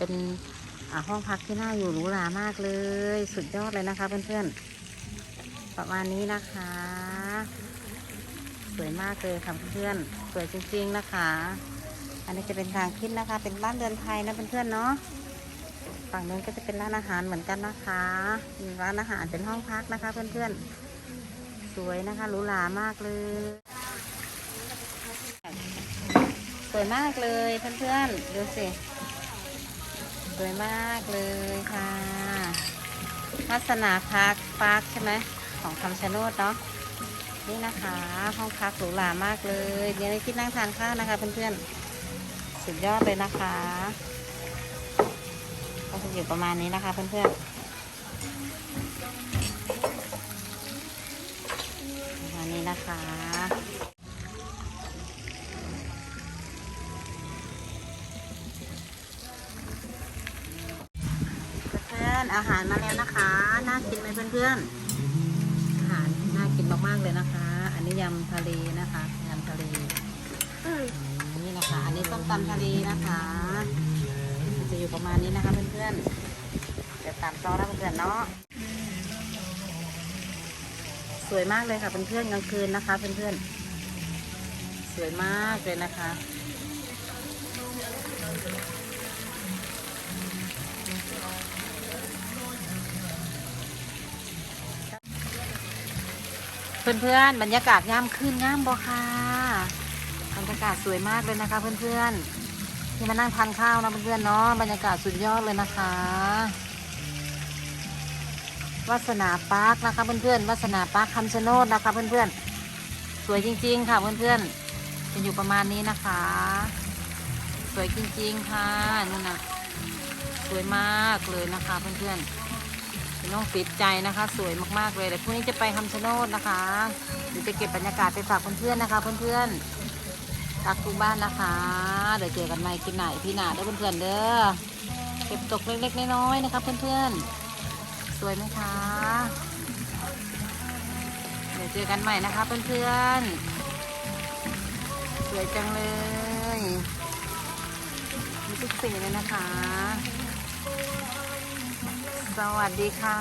เป็นห้องพักที่น่าอยู่หรูหรามากเลย สุดยอดเลยนะคะเพื่อนๆ ประมาณนี้นะคะ สวยมากเลยค่ะเพื่อนๆ สวยจริงๆนะคะ อันนี้จะเป็นทางขึ้นนะคะ เป็นบ้านเรือนไทยนะเพื่อนๆเนาะ ฝั่งนู้นก็จะเป็นร้านอาหารเหมือนกันนะคะมีร้านอาหารเป็นห้องพักนะคะ เพื่อนๆ สวยนะคะหรูหรามากเลย สวยมากเลยเพื่อนๆ ดูสิ วยมากเลยค่ะ ลักษณะพักปาร์คใช่ไหมของคำชะโนดเนาะนี่นะคะ ห้องพักหรูหรามากเลยเดี๋ยวนี้ที่นั่งทานข้าวนะคะเพื่อนๆสุดยอดเลยนะคะก็จะอยู่ประมาณนี้นะคะเพื่อนๆ อนๆ อาหารมาแล้วนะคะ น่ากินไหมเพื่อนๆ อาหารน่ากินมากๆเลยนะคะ อันนี้ยำทะเลนะคะยำทะเลนี่นะคะ อันนี้ส้มตำทะเลนะคะ จะอยู่ประมาณนี้นะคะเพื่อนๆเดี๋ยวตามซอสนะเพื่อนๆเนาะ สวยมากเลยค่ะเพื่อนๆกลางคืนนะคะ เพื่อนๆ สวยมากเลยนะคะ เพื่อนๆ บรรยากาศย่ำขึ้นง่ามบ่ค่ะบรรยากาศสวยมากเลยนะคะ เพื่อนๆที่มานั่งทานข้าวนะเพื่อนๆเนาะบรรยากาศสุดยอดเลยนะคะวัสนาปาร์คนะคะเพื่อนๆวัสนาปาร์คคำชะโนดนะคะ เพื่อนๆ สวยจริง ๆ ค่ะเพื่อนๆจะอยู่ประมาณนี้นะคะ สวยจริงๆค่ะนั่นน่ะสวยมากเลยนะคะ เพื่อนๆ น้องติดใจนะคะ สวยมากๆเลยแต่พรุ่งนี้จะไปคำชะโนดนะคะเดี๋ยวจะเก็บบรรยากาศไปฝากเพื่อนๆนะคะ เพื่อนๆรักทุกบ้านนะคะ เดี๋ยวเจอกันใหม่กินไหนพี่หนาด้อเพื่อนๆเด้อเก็บตกเล็กๆน้อยๆนะคะ เพื่อนๆสวยไหมคะเดี๋ยวเจอกันใหม่นะคะ เพื่อนๆสวยจังเลยมีทุกสีเลยนะคะ สวัสดีค่ะ